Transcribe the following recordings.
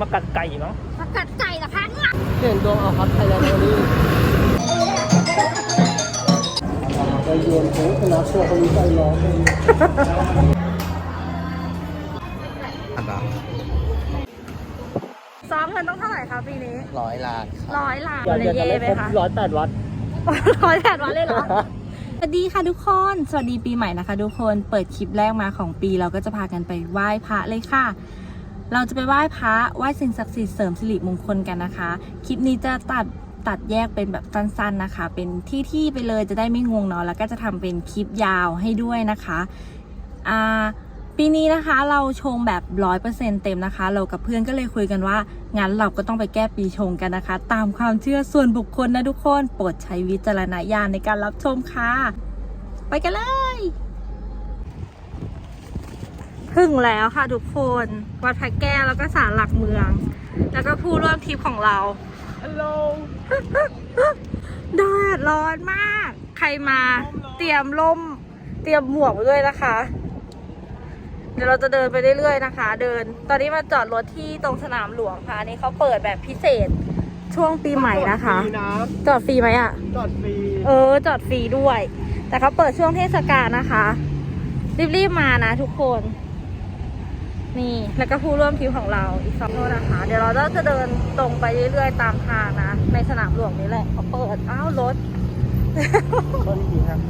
มากัดไก่มั้งมากัดไก่เหรอคะเนี่ยเห็นดวงเอาครับไทยแลนด์วันนี้ไปโยนโค้ชนะตัวคนนี้ใจร้อนอันดับซ้อมเงินต้องเท่าไหร่คะปีนี้ร้อยล้านครับร้อยล้านอยากเลจะยเย่ทำให้ไหมครบคะร้อยแปดวัดร้อยแปดวันเลยเหรอสวัสดีค่ะทุกคน สวัสดีปีใหม่นะคะทุกคน เปิดคลิปแรกมาของปีเราก็จะพากันไปไหว้พระเลยค่ะ เราจะไปไหว้พระไหว้สิ่งศักดิ์สิทธิ์เสริมสิริมงคลกันนะคะ คลิปนี้จะตัดตัดแยกเป็นแบบสั้นๆนะคะ เป็นที่ที่ไปเลยจะได้ไม่งงเนาะแล้วก็จะทำเป็นคลิปยาวให้ด้วยนะคะอ่าปีนี้นะคะเราชงแบบร้อยเปอร์เซ็นเต็มนะคะ เรากับเพื่อนก็เลยคุยกันว่างั้นเราก็ต้องไปแก้ปีชงกันนะคะ ตามความเชื่อส่วนบุคคลนะทุกคนโปรดใช้วิจารณญาณในการรับชมค่ะ ไปกันเลย ถึงแล้วค่ะทุกคนวัดพระแก้วแล้วก็ศาลหลักเมือง แล้วก็ผู้ร่วมทริปของเราฮัลโหลแดดร้อนมาก ใครมาเตรียมร่ม เตรียมหมวกไว้ด้วยนะคะ เดี๋ยวเราจะเดินไปเรื่อยๆนะคะ เดิน ตอนนี้มาจอดรถที่ตรงสนามหลวงค่ะอันนี้เขาเปิดแบบพิเศษช่วงปีใหม่นะคะ จอดฟรีนะจอดฟรีไหมอะจอดฟรี เออ จอดฟรีด้วย แต่เขาเปิดช่วงเทศกาลนะคะ รีบๆมานะทุกคน นี่แล้วก็ผู้ร่วมทริปของเราอีกสองคนนะคะ เดี๋ยวเราจะเดินตรงไปเรื่อยๆตามทางนะ ในสนามหลวงนี่แหละเขาเปิดอ้าวรถต้นกี่ครับ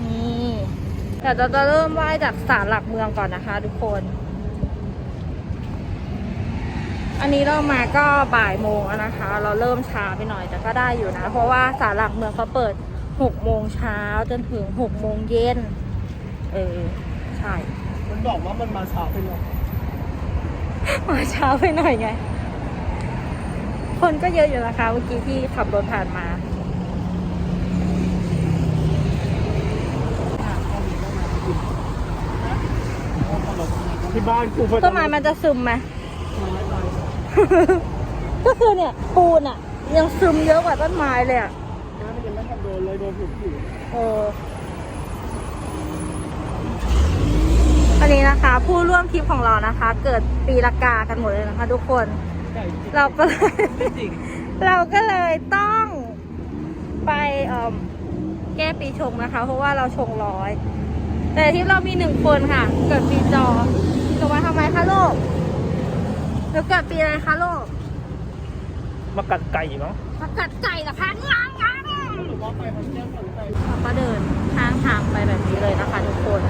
นี่เดี๋ยวเราจะเริ่มไหว้จากศาลหลักเมืองก่อนนะคะ ทุกคน อันนี้เรามาก็บ่ายโมงนะคะ เราเริ่มช้าไปหน่อยแต่ก็ได้อยู่นะ เพราะว่าศาลหลักเมืองเขาเปิดหกโมงเช้าจนถึงหกโมงเย็นเออใช่ บอกว่ามันมาเช้าไปหน่อยมาเช้าไปหน่อยไง คนก็เยอะอยู่นะคะเมื่อกี้ที่ขับรถผ่านมา ที่บ้านกูต้นไม้มันจะซึมไหม ก็คือเนี่ย ปูนอะยังซึมเยอะกว่าต้นไม้เลยอะน้ำมันยังไม่ทำโดนเลยโดนผิวผิว เออ อันนี้นะคะ ผู้ร่วมทริปของเรานะคะ เกิดปีละกากันหมดเลยนะคะ ทุกคนไก่เราก็เลยจริงเราก็เลยต้องไปเอ่อแก้ปีชงนะคะ เพราะว่าเราชงร้อย แต่ที่เรามีหนึ่งคนค่ะ เกิดปีจอจะมาทำไมคะลูกหนูเกิดปีอะไรคะลูกมากัดไก่มั้งมากัดไก่เหรอคะงางงางหรือว่าไปมันแก้ฝันไก่เราก็เดินทางทางไปแบบนี้เลยนะคะทุกคน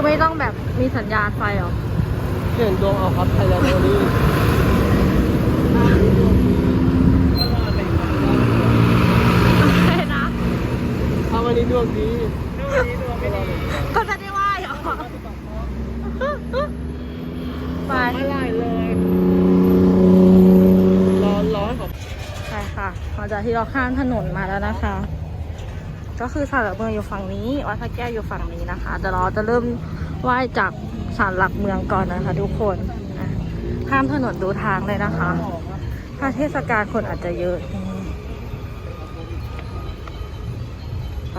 คือไม่ต้องแบบมีสัญญาณไฟเหรอเห็นดวงเอาครับไทยแลนด์วันนี้ใช่นะถ้าวันนี้ดวงดีก็จะได้ไหวเหรอไปไม่ไล่เลยร้อนร้อนของไปค่ะหลังจากที่เราข้ามถนนมาแล้วนะคะ ก็คือศาลหลักเมืองอยู่ฝั่งนี้วัดพระแก้วอยู่ฝั่งนี้นะคะแต่เราจะเริ่มไหว้จากศาลหลักเมืองก่อนนะคะทุกคนอะข้ามถนนดูทางเลยนะคะ ถ้าเทศกาลคนอาจจะเยอะอืมไป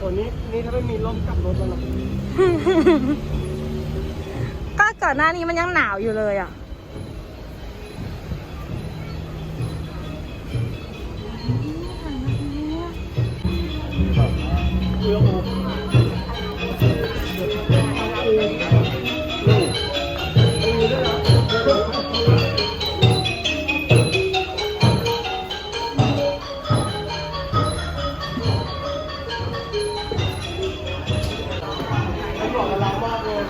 ตัวนี้นี่ถ้าไม่มีร่มกลับรถแล้วหรอก็ก่อนหน้านี้มันยังหนาวอยู่เลยอะ เรือโอมันบอกกับเรามาเลย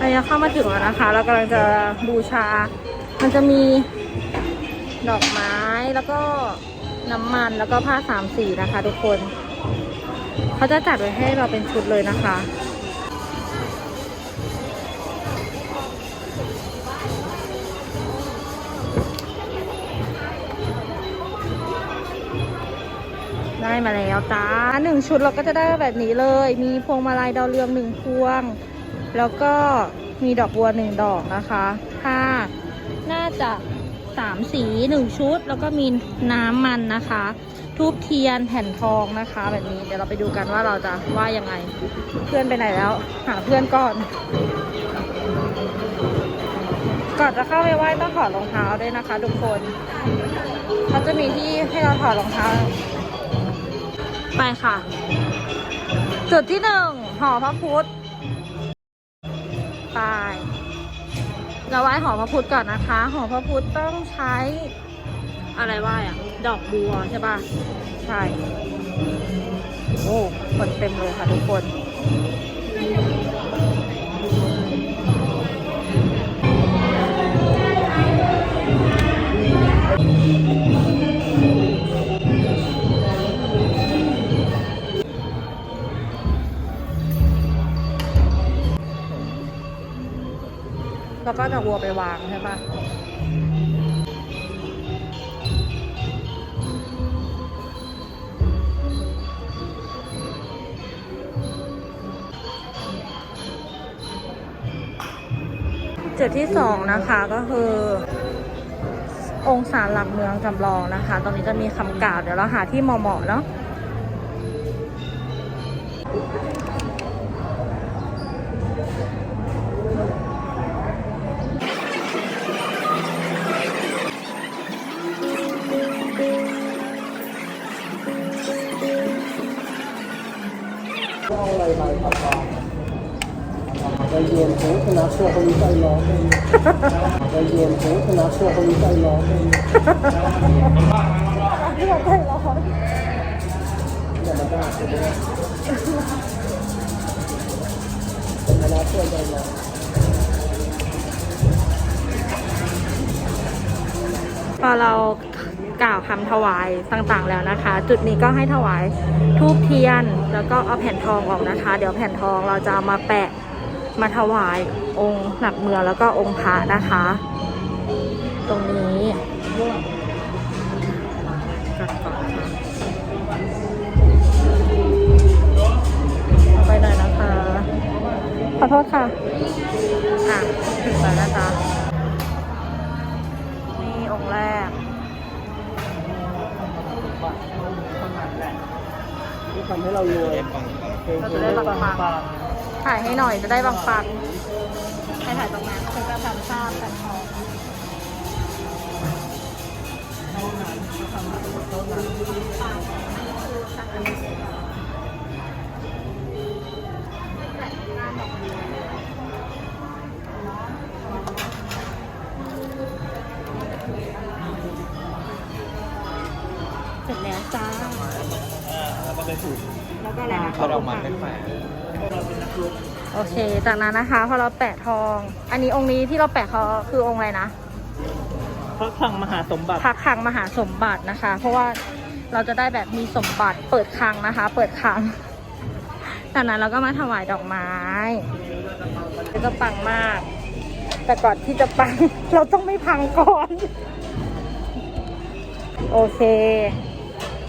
อันนี้เข้ามาถึงแล้วนะคะ เรากำลังจะบูชา มันจะมีดอกไม้แล้วก็ น้ำมันแล้วก็ผ้าสามสีนะคะ ทุกคน เขาจะจัดไว้ให้เราเป็นชุดเลยนะคะ ได้มาแล้วจ้าหนึ่งชุดเราก็จะได้แบบนี้เลย มีพวงมาลัยดาวเรืองหนึ่งพวง แล้วก็มีดอกบัวหนึ่งดอกนะคะผ้าน่าจะ สามสีหนึ่งชุด แล้วก็มีน้ำมันนะคะ ทูบเทียนแผ่นทองนะคะ แบบนี้เดี๋ยวเราไปดูกันว่าเราจะว่ายังไง เพื่อนไปไหนแล้ว หาเพื่อนก่อน ก่อนจะเข้าไปไหว้ต้องถอดรองเท้าด้วยนะคะ ทุกคนเขาจะมีที่ให้เราถอดรองเท้า ไปค่ะ จุดที่หนึ่งหอพระพุทธไป เราไหว้หอพระพุทธก่อนนะคะ หอพระพุทธต้องใช้อะไรไหว้อะดอกบัวใช่ปะใช่ โอ้คนเต็มเลยค่ะทุกคน แล้วก็จะวัวไปวางใช่ปะจุดที่สองนะคะก็คือ องศาลหลักเมืองจำลองนะคะ ตรงนี้จะมีคำกล่าวเดี๋ยวเราหาที่เหมาะๆเนาะ เอาอะไรไปครับใจเย็นโค้ชนะชัวคนนี้ใจร้อนเลยใจเย็นโค้ชนะชั่วคนนี้ใจร้อนเลยอย่ามาด่าผมเลยชนะชั่วใจร้อนพอเรา กล่าวคำถวายต่างๆแล้วนะคะ จุดนี้ก็ให้ถวายทูบเทียน แล้วก็เอาแผ่นทองออกนะคะ เดี๋ยวแผ่นทองเราจะามาแปะมาถวายองค์หลักเมืองแล้วก็องค์พระนะคะ ตรงนี้จัดก่อนไปหน่อยนะคะ ขอโทษค่ะ อะถึงแล้วนะจ๊ะ ที่ทำให้เรารวยเราจะได้ปังปังถ่ายให้หน่อยจะได้ปังปังให้ถ่ายตรงนั้นคือจะทำภาพกันทองเสร็จแล้วจ้าแล้วก็ ไปถูกแล้วก็อะไรนะเขาดอกไม้ไปแขวนโอเค จากนั้นนะคะพอเราแปะทอง อันนี้องค์นี้ที่เราแปะเขาคือองค์อะไรนะพระคลังมหาสมบัติพระคลังมหาสมบัตินะคะ เพราะว่าเราจะได้แบบมีสมบัติเปิดคลังนะคะ เปิดคลังจากนั้นเราก็มาถวายดอกไม้ก็ปังมาก แต่ก่อนที่จะปัง เราต้องไม่พังก่อน โอเค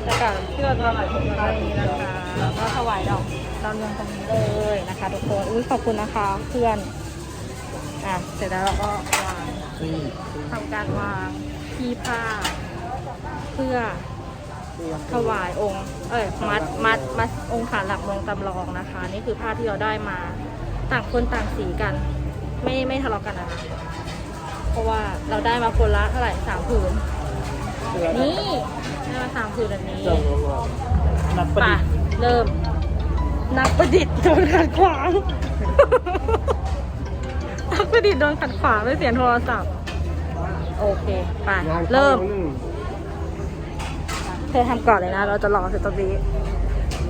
แต่ก่อนที่เราจะถวายดอกไม้นี้นะคะแล้วก็ถวายดอกดาวเรืองตรงนี้เลยนะคะ ทุกคนอุ้ยขอบคุณนะคะเพื่อนอะเสร็จแล้วเราก็วางทำการวางที่ผ้าเพื่อถวายองค์ เอ้ยมัดมัดมัดองค์ฐานหลักเมืองจำลองนะคะ นี่คือผ้าที่เราได้มาต่างคนต่างสีกัน ไม่ไม่ทะเลาะกันนะคะเพราะว่าเราได้มาคนละเท่าไหร่สามผืนนี่ ได้มาสามผืนแบบนี้นับประป่ะดิษฐ์เริ่ม นักประดิษฐ์โดนขัดขวาง นักประดิษฐ์โดนขัดขวางด้วยเสียงโทรศัพท์ โอเคไปงานข้าเริ่มแล้วหนึ่งเธอทำก่อนเลยนะ เราจะรอเสร็จตรงนี้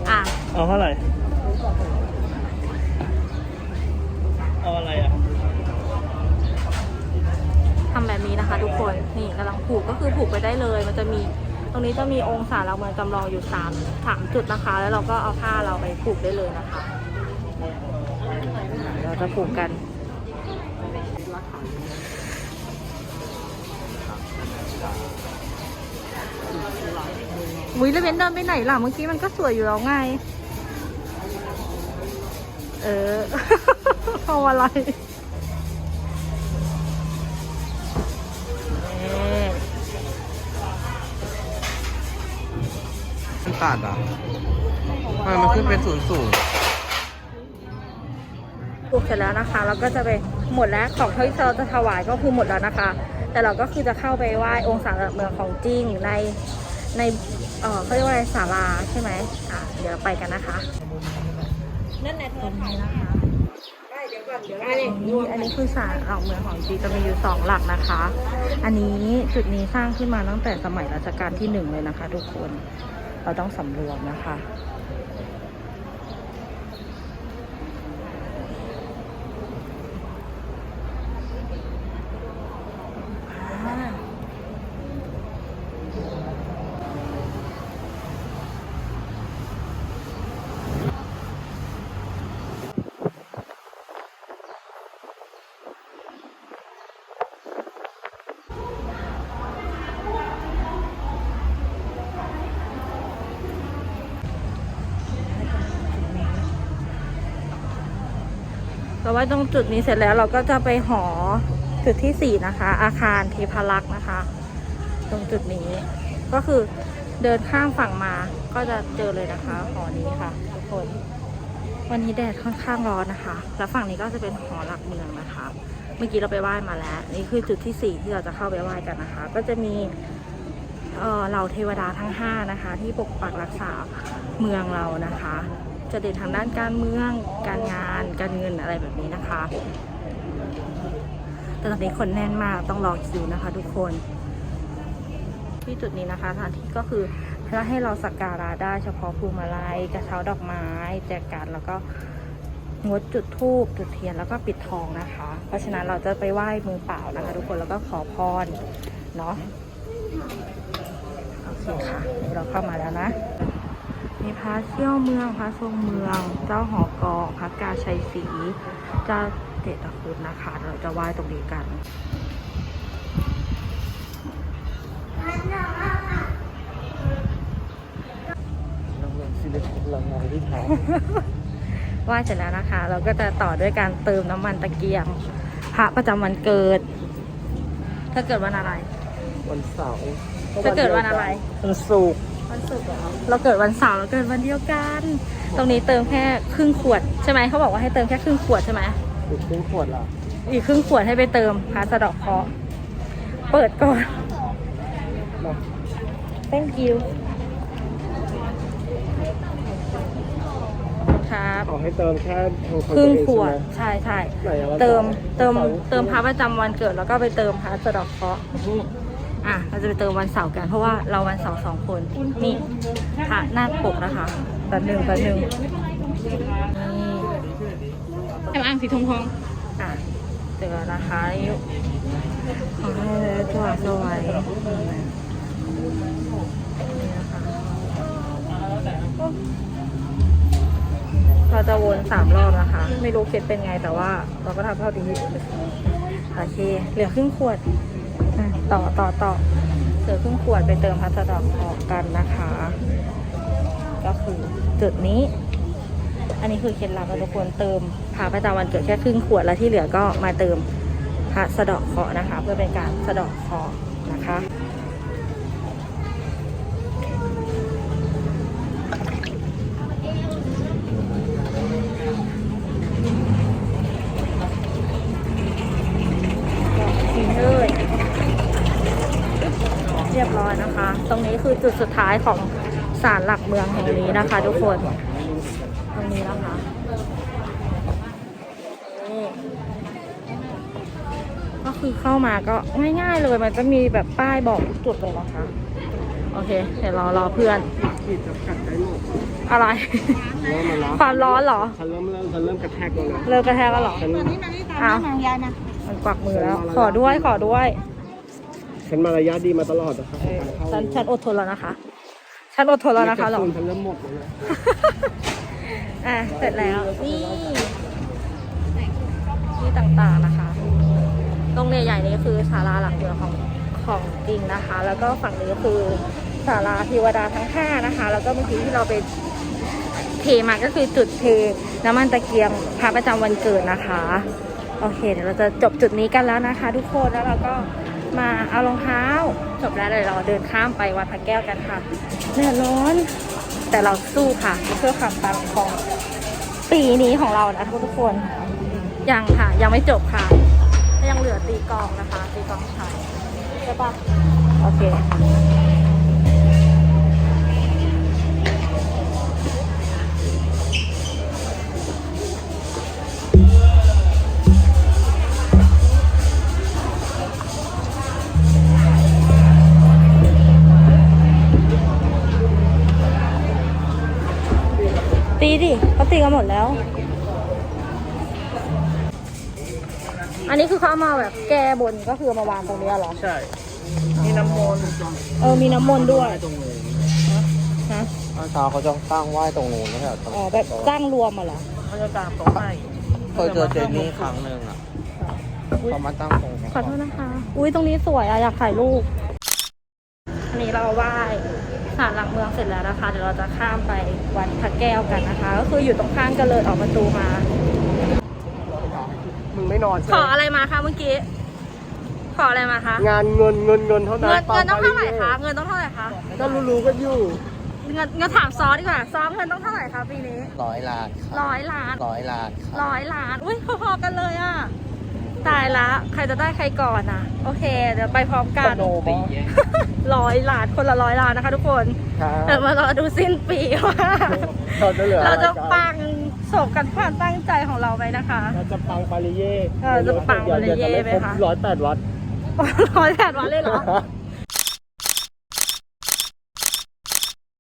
อะ เอาเท่าไหร่ เอาอะไรอะ ทำแบบนี้นะคะ ทุกคน นี่กำลังผูกก็คือผูกไปได้เลย มันจะมี ตรงนี้จะมีองศาลหลักเมืองจำลองอยู่สามสามจุดนะคะ แล้วเราก็เอาผ้าเราไปผูกได้เลยนะคะ เราจะผูกกันวิแล้วเบนเดินไปไหนล่ะเมื่อกี้มันก็สวยอยู่แล้วไง เออเอาอะไร ตัดอะทำไมมันขึ้นเป็นศูนย์ศูนย์ปลูกเสร็จแล้วนะคะแล้วก็จะไปหมดแล้วของที่เราจะถวายก็คือหมดแล้วนะคะ แต่เราก็คือจะเข้าไปไหว้องค์ศาลหลักเมืองของจริงในในเออเขาเรียกว่าอะไรศาลาใช่ไหมอะเดี๋ยวไปกันนะคะ นั่นแหละเธตรองนี้นะคะได้เดี๋ยวก่อนเดี๋ยวอันนี้อันนี้คือศาลหลักเมืองของจริงจะมีอยู่สองหลักนะคะ อันนี้จุดนี้สร้างขึ้นมาตั้งแต่สมัยรัชกาลที่หนึ่งเลยนะคะ ทุกคน เราต้องสำรวมนะคะ ว่าตรงจุดนี้เสร็จแล้วเราก็จะไปหอจุดที่สี่นะคะ อาคารเทพารักษ์นะคะ ตรงจุดนี้ก็คือเดินข้ามฝั่งมาก็จะเจอเลยนะคะ หอนี้ค่ะทุกคน วันนี้แดดค่อนข้างร้อนนะคะ แล้วฝั่งนี้ก็จะเป็นหอหลักเมืองนะคะ เมื่อกี้เราไปไหว้มาแล้ว นี่คือจุดที่สี่ที่เราจะเข้าไปไหว้กันนะคะ ก็จะมีเอ่อเหล่าเทวดาทั้งห้านะคะ ที่ปกปักรักษาเมืองเรานะคะ จะเด่นทางด้านการเมือง การงาน การเงินอะไรแบบนี้นะคะ แต่ตอนนี้คนแน่นมากต้องรอคิวนะคะ ทุกคน ที่จุดนี้นะคะสถานที่ก็คือเพื่อให้เราสักการะได้เฉพาะพวงมาลัยกระเช้าดอกไม้ แจกันแล้วก็งดจุดธูปจุดเทียนแล้วก็ปิดทองนะคะ เพราะฉะนั้นเราจะไปไหว้มือเปล่านะคะ ทุกคนแล้วก็ขอพรเนาะโอเคค่ะเราเข้ามาแล้วนะ มีพระเที่ยวเมือง พระทรงเมือง เจ้าหอกอพระกาชัยศรีเจ้าเตตะคุณนะคะเดี๋ยวเราจะไหว้ตรงนี้กันน้ำเงินซิลิคอนลังงานที่เท้าไหว้เสร็จแล้วนะคะ เราก็จะต่อด้วยการเติมน้ำมันตะเกียงพระประจำวันเกิด ถ้าเกิดวันอะไร วันเสาร์จะเกิดวันอะไร วันศุกร์ วันศุกร์เหรอเราเกิดวันเสาร์เราเกิดวันเดียวกัน ตรงนี้เติมแค่ครึ่งขวดใช่ไหมเขาบอกว่าให้เติมแค่ครึ่งขวดใช่ไหมอีกครึ่งขวดละอีกครึ่งขวดให้ไปเติมพาสะเดอกเคราะห์เปิดก่อนมา thank you ครับ ขอให้เติมแค่ของครึ่งตัวเอขวดใช่ใช่ใช่ไหมไหนอะวันเติมเสาร์เติมวันเสาร์เติมพระประจำวันเกิดแล้วก็ไปเติมพระสะเดอกเคราะห์ อะเราจะไปเติมวันเสาร์กัน เพราะว่าเราวันเสาร์สองคน นี่พระหน้าปกนะคะแป๊บหนึ่งแป๊บหนึ่งนี่แอมอ่างสีทองทองอะเจอนะคะยุขอให้ตัวสวยนี่นะคะเราจะวนสามรอบนะคะ ไม่รู้เคล็ดเป็นไงแต่ว่า เราก็ทำเท่าที่โอเค เหลือครึ่งขวดอะ ต่อต่อต่อเสือครึ่งขวดไปเติมพัสดอกออกกันนะคะ ก็คือจุดนี้ อันนี้คือเคล็ดลับเราทุกคนเติมพาประจำวันเกิดแค่ครึ่งขวดแล้วที่เหลือก็มาเติมพระสะดอกเคาะนะคะ เพื่อเป็นการสะดอกเคาะนะคะกินเลยเรียบร้อยนะคะ ตรงนี้คือ จุดสุดท้ายของศาลหลักเมืองแห่งนี้นะคะ ทุกคนตรงนี้นะคะนี่ก็คือเข้ามาก็ง่าย ๆ เลยมันจะมีแบบป้ายบอกทุกจุดเลยนะคะ โอเค เดี๋ยวรอรอเพื่อน ขีดจำกัดได้หมดอะไร เริ่มมาแล้วความร้อนเหรอ ฉันเริ่มเริ่มฉันเริ่มกระแทกแล้วนะเลิกกระแทกแล้วเหรอ ฉันอ้าวมันกวักมือแล้ว ขอด้วยขอด้วย ฉันมารยาทดีมาตลอดนะคะเออฉันฉันอดทนแล้วนะคะ ฉันอดทนแล้วนะคะหรอเงิฉันเริ่มหมดแล้วนะอะเสร็จแล้วนี่นี่ต่างๆนะคะ ตรงเรียนใหญ่นี้คือศาลาหลักเมืองของของจริงนะคะ แล้วก็ฝั่งนี้คือศาลาเทวดาทั้งห้านะคะ แล้วก็เมื่อกี้ที่เราไปเทมาก็คือจุดเทน้ำมันตะเกียงพระประจำวันเกิดนะคะ โอเคเดี๋ยวเราจะจบจุดนี้กันแล้วนะคะ ทุกคนแล้วเราก็ มาเอารองเท้า จบแล้วเลยเราเดินข้ามไปวัดพระแก้วกันค่ะแดดร้อน แต่เราสู้ค่ะเพื่อความปังของปีนี้ของเรานะทุกคน ยังค่ะยังไม่จบค่ะยังเหลือตีกลองนะคะ ตีกลองชายใช่ปะโอเค ตีกันหมดแล้ว อันนี้คือเขาเอามาแบบแก้บนก็คือเอามาวางตรงเนี้ยเหรอ ใช่ มีน้ำมนต์เออ มีน้ำมนต์ด้วยตรงนู้นฮะเมื่อเช้าเขาจะตั้งไหว้ตรงนู้นไม่ใช่เหรออ๋อแบบตั้งรวมมาเหรอเขาจะตามตรงให้เคยเจอเจนนี่ครั้งหนึ่งอะเขามาตั้งตรงนี้ขอโทษนะคะ อุ้ยตรงนี้สวยอะอยากถ่ายรูป อันนี้เราไหว้ ศาลหลักเมืองเสร็จแล้วนะคะ เดี๋ยวเราจะข้ามไปวัดพระแก้วกันนะคะ ก็คืออยู่ตรงข้างกันเลยออกประตูมา มึงไม่นอนใช่ขอไหมอะไรมาคะเมื่อกี้ ขออะไรมาคะ งานเงินเงินเงินเท่านั้นเงินเงินต้องเท่าไหร่ปคะ เงินต้องเท่าไหร่คะ ก็รู้ๆกันอยู่เงินเงินถามซอสดีกว่าซอสเงินต้องเท่าไหร่คะปีนี้ร้อยล้านครับร้อยล้านร้อยล้านครับร้อยล้าน อุ้ยพอๆกันเลยอะ ตายละ ใครจะได้ใครก่อนอะ โอเค เดี๋ยวไปพร้อมกันโนบอร้อยล้านคนละร้อยล้านนะคะทุกคนเดี๋ยวมารอดูสิ้นปีว่า เราจะเหลือเราจะอไกันปังสมกันความตั้งใจของเราไหมนะคะ เราจะปังปาริเย่เออจะปังปาริเย่ดี๋วจะไหมคะ ร้อยแปดวัด ร้อยแปดวันเลยเหรอ